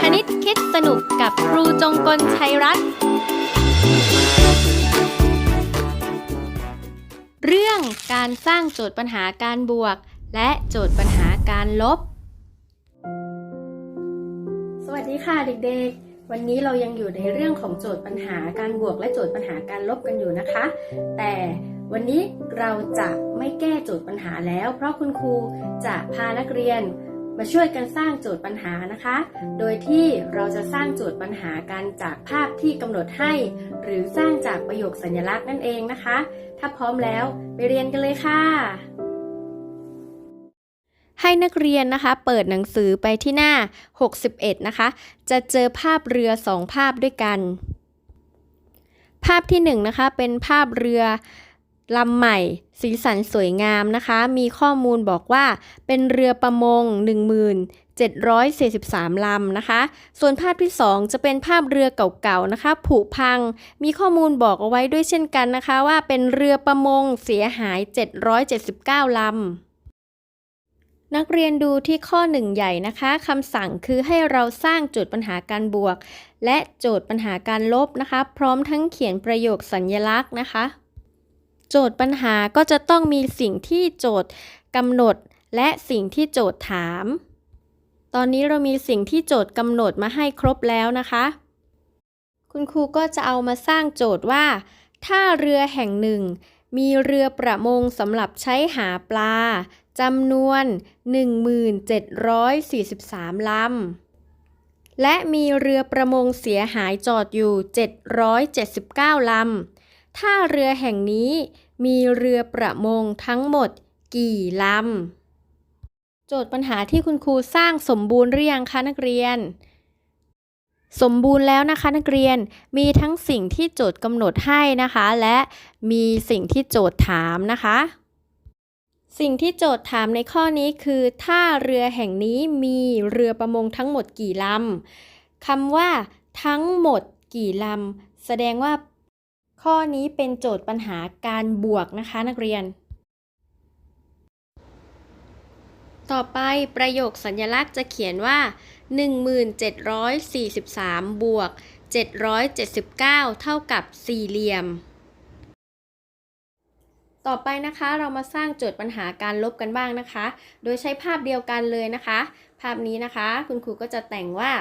คณิตคิดสนุกกับครูจงกลชัยรัตน์เรื่องการสร้างโจทย์ปัญหาการบวก และโจทย์ปัญหาการลบ สวัสดีค่ะเด็กๆวันนี้เรายังอยู่ในเรื่องของโจทย์ปัญหาการบวกและโจทย์ปัญหาการลบกันอยู่นะคะ แต่ วันนี้เราจะไม่แก้โจทย์ปัญหาแล้ว เพราะคุณครูจะพานักเรียนมาช่วยกันสร้างโจทย์ปัญหานะคะ โดยที่เราจะสร้างโจทย์ปัญหากันจากภาพที่กำหนดให้ หรือสร้างจากประโยคสัญลักษณ์นั่นเองนะคะ ถ้าพร้อมแล้วไปเรียนกันเลยค่ะ ให้นักเรียนนะคะ เปิดหนังสือไปที่หน้า 61 นะคะ จะเจอภาพเรือสองภาพด้วยกัน ภาพที่ 1นงนะคะ เป็นภาพเรือ ลำใหม่ สีสันสวยงามนะคะ มีข้อมูลบอกว่าเป็นเรือประมง 1743 ลำนะคะ ส่วนภาพที่ 2 จะเป็นภาพเรือเก่าๆนะคะ ผุพัง มีข้อมูลบอกเอาไว้ด้วยเช่นกันนะคะ ว่าเป็นเรือประมงเสียหาย 779 ลำนักเรียนดูที่ข้อหนึ่งใหญ่นะคะคำสั่งคือให้เราสร้างโจทย์ปัญหาการบวก และโจทย์ปัญหาการลบนะคะ พร้อมทั้งเขียนประโยคสัญญลักษณ์นะคะ โจทย์ปัญหาก็จะต้องมีสิ่งที่โจทย์กำหนด และสิ่งที่โจทย์ถาม ตอนนี้เรามีสิ่งที่โจทย์กำหนดมาให้ครบแล้วนะคะ คุณครูก็จะเอามาสร้างโจทย์ว่า ถ้าเรือแห่งหนึ่ง มีเรือประมงสำหรับใช้หาปลาจำนวน 1743 ลำ และมีเรือประมงเสียหายจอดอยู่ 779 ลำ ถ้าเรือแห่งนี้มีเรือประมงทั้งหมดกี่ลำ โจทย์ปัญหาที่คุณครูสร้างสมบูรณ์หรือยังคะนักเรียน สมบูรณ์แล้วนะคะนักเรียนมีทั้งสิ่งที่โจทย์กำหนดให้นะคะ และมีสิ่งที่โจทย์ถามนะคะ สิ่งที่โจทย์ถามในข้อนี้คือถ้าเรือแห่งนี้มีเรือประมงทั้งหมดกี่ลำคำว่า ทั้งหมดกี่ลำแสดงว่า ข้อนี้เป็นโจทย์ปัญหาการบวกนะคะนักเรียน ต่อไปประโยคสัญลักษณ์จะเขียนว่า 1743 บวก 779 เท่ากับสี่เหลี่ยม ต่อไปนะคะเรามาสร้างโจทย์ปัญหาการลบกันบ้างนะคะ โดยใช้ภาพเดียวกันเลยนะคะ ภาพนี้นะคะ คุณครูก็จะแต่งว่า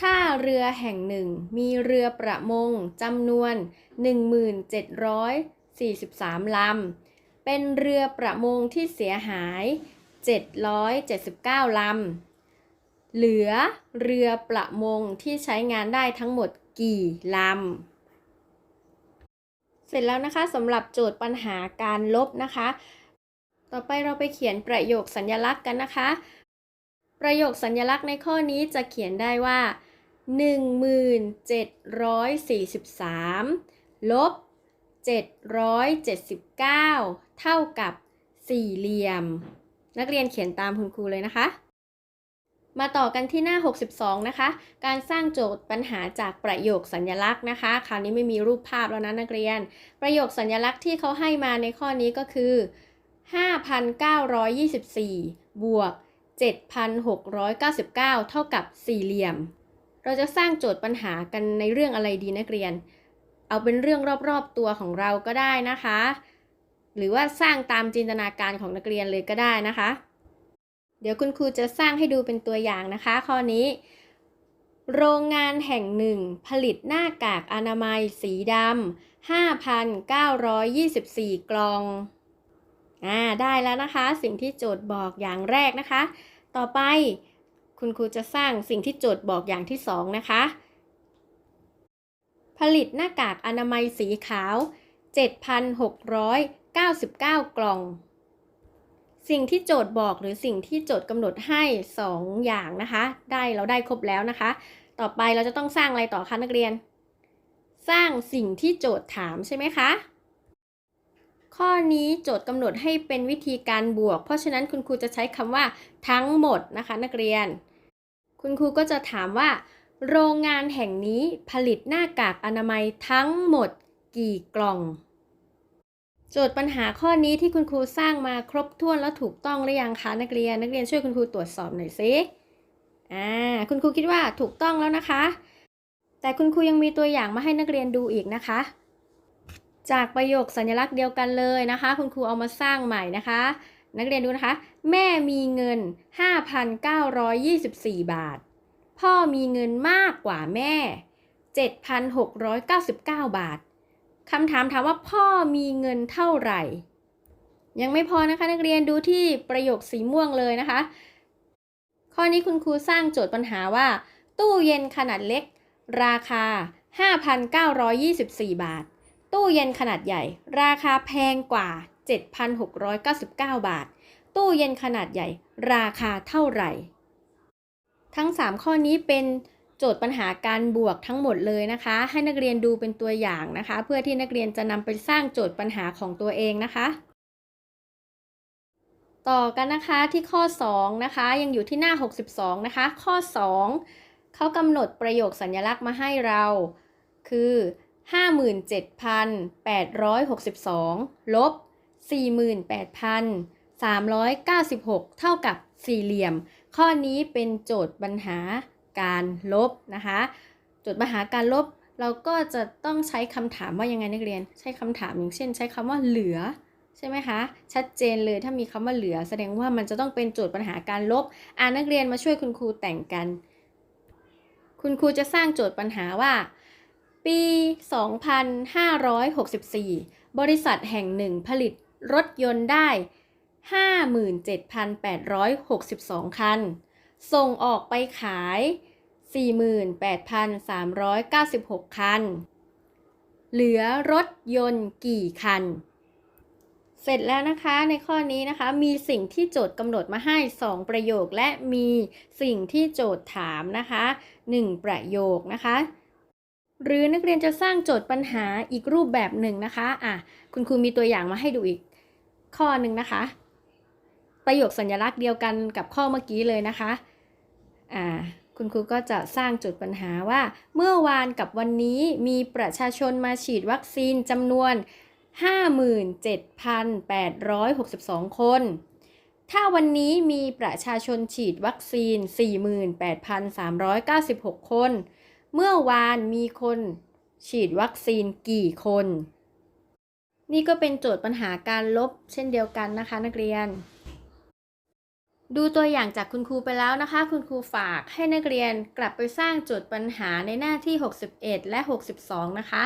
ถ้าเรือแห่งหนึ่งมีเรือประมงจำนวน 1743 ลำ เป็นเรือประมงที่เสียหาย 779 ลำ เหลือเรือประมงที่ใช้งานได้ทั้งหมดกี่ลำ เสร็จแล้วนะคะสำหรับโจทย์ปัญหาการลบนะคะ ต่อไปเราไปเขียนประโยคสัญลักษณ์กันนะคะประโยคสัญลักษณ์ในข้อนี้จะเขียนได้ว่า 1743 ลบ 779 เท่ากับสี่เหลี่ยม นักเรียนเขียนตามคุณครูเลยนะคะ มาต่อกันที่หน้า 62 นะคะ การสร้างโจทย์ปัญหาจากประโยคสัญลักษณ์นะคะ คราวนี้ไม่มีรูปภาพแล้วนะนักเรียน ประโยคสัญลักษณ์ที่เขาให้มาในข้อนี้ก็คือ 5,924 บวก 7,699 เท่ากับสี่เหลี่ยม เราจะสร้างโจทย์ปัญหากันในเรื่องอะไรดีนักเรียน เอาเป็นเรื่องรอบๆตัวของเราก็ได้นะคะ หรือว่าสร้างตามจินตนาการของนักเรียนเลยก็ได้นะคะ เดี๋ยวคุณครูจะสร้างให้ดูเป็นตัวอย่างนะคะ ข้อนี้ โรงงานแห่งหนึ่ง ผลิตหน้ากากอนามัยสีดำ5,924 กล่องอ่าได้แล้วนะคะ สิ่งที่โจทย์บอกอย่างแรกนะคะ ต่อไป คุณครูจะสร้างสิ่งที่โจทย์บอกอย่างที่สองนะคะ ผลิตหน้ากากอนามัยสีขาว 7,699 กล่อง สิ่งที่โจทย์บอกหรือสิ่งที่โจทย์กำหนดให้ 2 อย่างนะคะ ได้เราได้ครบแล้วนะคะ ต่อไปเราจะต้องสร้างอะไรต่อคะนักเรียน สร้างสิ่งที่โจทย์ถามใช่ไหมคะข้อนี้โจทย์กำหนดให้เป็นวิธีการบวก เพราะฉะนั้นคุณครูจะใช้คำว่าทั้งหมดนะคะนักเรียน คุณครูก็จะถามว่า โรงงานแห่งนี้ผลิตหน้ากากอนามัยทั้งหมดกี่กล่อง โจทย์ปัญหาข้อนี้ที่คุณครูสร้างมาครบถ้วนแล้วถูกต้องหรือยังคะนักเรียน นักเรียนช่วยคุณครูตรวจสอบหน่อยสิอ่าคุณครูคิดว่าถูกต้องแล้วนะคะ แต่คุณครูยังมีตัวอย่างมาให้นักเรียนดูอีกนะคะ จากประโยคสัญลักษณ์เดียวกันเลยนะคะ คุณครูเอามาสร้างใหม่นะคะ นักเรียนดูนะคะ แม่มีเงิน 5,924 บาท พ่อมีเงินมากกว่าแม่ 7,699 บาทคำถามถามว่าพ่อมีเงินเท่าไหร่ ยังไม่พอนะคะ นักเรียนดูที่ประโยคสีม่วงเลยนะคะ ข้อนี้คุณครูสร้างโจทย์ปัญหาว่า ตู้เย็นขนาดเล็ก ราคา 5,924 บาท ตู้เย็นขนาดใหญ่ ราคาแพงกว่า 7,699 บาท ตู้เย็นขนาดใหญ่ ราคาเท่าไหร่ ทั้ง 3 ข้อนี้เป็นโจทย์ปัญหาการบวกทั้งหมดเลยนะคะ ให้นักเรียนดูเป็นตัวอย่างนะคะ เพื่อที่นักเรียนจะนำไปสร้างโจทย์ปัญหาของตัวเองนะคะ ต่อกันนะคะที่ข้อ 2 นะคะ ยังอยู่ที่หน้า 62 นะคะ ข้อ 2 เขากำหนดประโยคสัญลักษณ์มาให้เรา คือ 57,862 ลบ 48,396 เท่ากับสี่เหลี่ยม ข้อนี้เป็นโจทย์ปัญหาการลบนะคะ โจทย์ปัญหาการลบเราก็จะต้องใช้คำถามว่ายังไงนักเรียน ใช้คำถามอย่างเช่น ใช้คำว่าเหลือใช่ไหมคะ ชัดเจนเลยถ้ามีคำว่าเหลือ แสดงว่ามันจะต้องเป็นโจทย์ปัญหาการลบ อ่านักเรียนมาช่วยคุณครูแต่งกัน คุณครูจะสร้างโจทย์ปัญหาว่า ปี 2564 บริษัทแห่งหนึ่งผลิต รถยนต์ได้ 57,862 คัน ส่งออกไปขาย 48,396 คัน เหลือรถยนต์กี่คัน เสร็จแล้วนะคะในข้อนี้นะคะ มีสิ่งที่โจทย์กำหนดมาให้ 2 ประโยคและมีสิ่งที่โจทย์ถามนะคะ 1 ประโยคนะคะหรือนักเรียนจะสร้างโจทย์ปัญหาอีกรูปแบบหนึ่งนะคะ อะ คุณครูมีตัวอย่างมาให้ดูอีก ข้อหนึ่งนะคะ ประโยคสัญลักษณ์เดียวกันกับข้อเมื่อกี้เลยนะคะอ่าคุณครูก็จะสร้างจทย์ปัญหาว่า เมื่อวานกับวันนี้มีประชาชนมาฉีดวัคซีนจำนวน 57,862 คน ถ้าวันนี้มีประชาชนฉีดวัคซีน 48,396 คน เมื่อวานมีคนฉีดวัคซีนกี่คน นี่ก็เป็นโจทย์ปัญหาการลบเช่นเดียวกันนะคะ นักเรียน ดูตัวอย่างจากคุณครูไปแล้วนะคะ คุณครูฝากให้นักเรียนกลับไปสร้างโจทย์ปัญหาในหน้าที่ 61 และ 62 นะคะ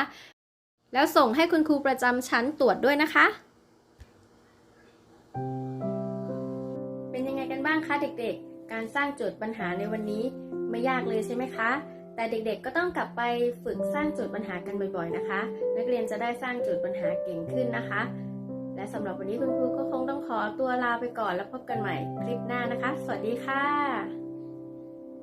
แล้วส่งให้คุณครูประจำชั้นตรวจด้วยนะคะ เป็นยังไงกันบ้างคะเด็กๆ การสร้างโจทย์ปัญหาในวันนี้ไม่ยากเลยใช่ไหมคะ แต่เด็กๆก็ต้องกลับไปฝึกสร้างโจทย์ปัญหากันบ่อยๆนะคะ นักเรียนจะได้สร้างโจทย์ปัญหาเก่งขึ้นนะคะ และสำหรับวันนี้คุณครูก็คงต้องขอตัวลาไปก่อนแล้วพบกันใหม่คลิปหน้านะคะ สวัสดีค่ะ